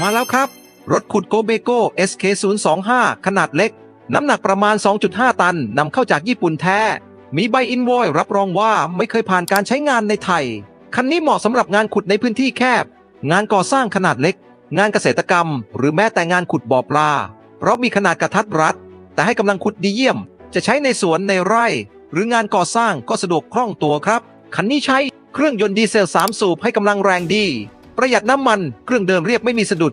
มาแล้วครับ รถขุดโกเบโก้ SK025 ขนาดเล็ก น้ำหนักประมาณ 2.5 ตันนำเข้าจากญี่ปุ่นแท้ มีใบอินวอยรับรองว่าไม่เคยผ่านการใช้งานในไทย คันนี้เหมาะสำหรับงานขุดในพื้นที่แคบ งานก่อสร้างขนาดเล็ก งานเกษตรกรรม หรือแม้แต่งานขุดบ่อปลา เพราะมีขนาดกระทัดรัด แต่ให้กำลังขุดดีเยี่ยม จะใช้ในสวนในไร่ หรืองานก่อสร้างก็สะดวกคล่องตัวครับ คันนี้ใช้เครื่องยนต์ดีเซล 3 สูบให้กำลังแรงดี ประหยัดน้ำมัน เครื่องเดินเรียบไม่มีสะดุด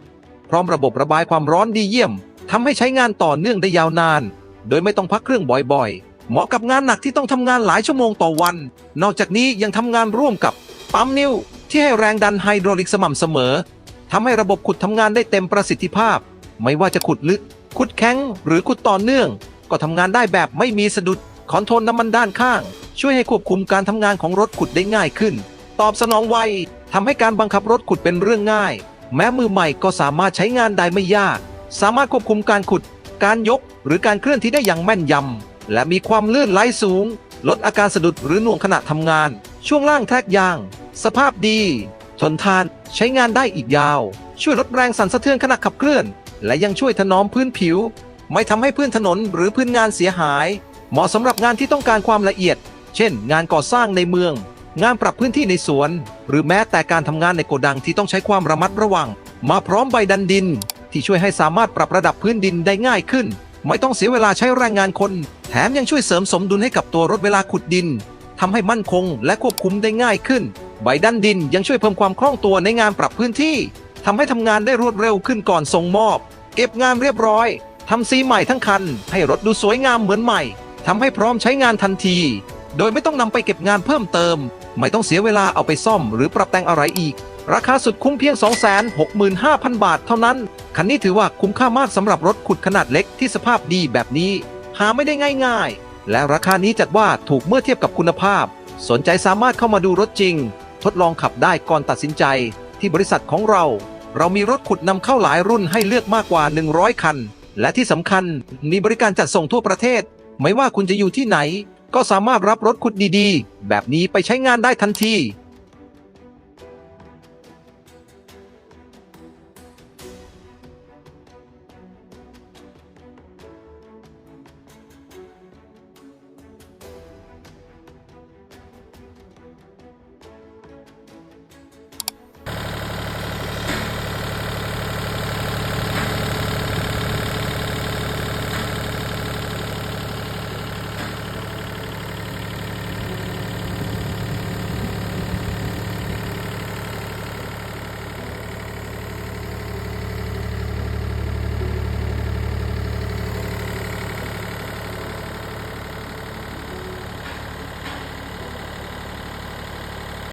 พร้อมระบบระบายความร้อนดีเยี่ยมทำให้ใช้งานต่อเนื่องได้ยาวนาน โดยไม่ต้องพักเครื่องบ่อยๆ เหมาะกับงานหนักที่ต้องทำงานหลายชั่วโมงต่อวัน นอกจากนี้ยังทำงานร่วมกับปั๊มนิ้วที่ให้แรงดันไฮดรอลิกสม่ำเสมอทำให้ระบบขุดทำงานได้เต็มประสิทธิภาพ ไม่ว่าจะขุดลึก ขุดแข็ง หรือขุดต่อเนื่อง ก็ทำงานได้แบบไม่มีสะดุดคอนโทรลน้ำมันด้านข้าง ช่วยให้ควบคุมการทำงานของรถขุดได้ง่ายขึ้น ตอบสนองไวทำให้การบังคับรถขุดเป็นเรื่องง่าย แม้มือใหม่ก็สามารถใช้งานได้ไม่ยาก สามารถควบคุมการขุด การยก หรือการเคลื่อนที่ได้อย่างแม่นยำและมีความลื่นไหลสูง ลดอาการสะดุดหรือหน่วงขณะทำงาน ช่วงล่างแทรกยาง สภาพดีทนทานใช้งานได้อีกยาว ช่วยลดแรงสั่นสะเทือนขณะขับเคลื่อน และยังช่วยถนอมพื้นผิว ไม่ทำให้พื้นถนนหรือพื้นงานเสียหาย เหมาะสำหรับงานที่ต้องการความละเอียด เช่น งานก่อสร้างในเมือง งานปรับพื้นที่ในสวน หรือแม้แต่การทำงานในโกดังที่ต้องใช้ความระมัดระวัง มาพร้อมใบดันดิน ที่ช่วยให้สามารถปรับระดับพื้นดินได้ง่ายขึ้น ไม่ต้องเสียเวลาใช้แรงงานคน แถมยังช่วยเสริมสมดุลให้กับตัวรถเวลาขุดดินทำให้มั่นคงและควบคุมได้ง่ายขึ้น ใบดันดินยังช่วยเพิ่มความคล่องตัวในงานปรับพื้นที่ทำให้ทำงานได้รวดเร็วขึ้นก่อนส่งมอบ เก็บงานเรียบร้อยทำสีใหม่ทั้งคัน ให้รถดูสวยงามเหมือนใหม่ทำให้พร้อมใช้งานทันที โดยไม่ต้องนำไปเก็บงานเพิ่มเติม ไม่ต้องเสียเวลาเอาไปซ่อมหรือปรับแต่งอะไรอีก ราคาสุดคุ้มเพียง 265,000 บาทเท่านั้น คันนี้ถือว่าคุ้มค่ามากสำหรับรถขุดขนาดเล็กที่สภาพดีแบบนี้ หาไม่ได้ง่ายๆ และราคานี้จัดว่าถูกเมื่อเทียบกับคุณภาพ สนใจสามารถเข้ามาดูรถจริง ทดลองขับได้ก่อนตัดสินใจ ที่บริษัทของเรา เรามีรถขุดนำเข้าหลายรุ่นให้เลือกมากกว่า 100 คัน และที่สำคัญมีบริการจัดส่งทั่วประเทศ ไม่ว่าคุณจะอยู่ที่ไหน ก็สามารถรับรถขุดดีๆ แบบนี้ไปใช้งานได้ทันที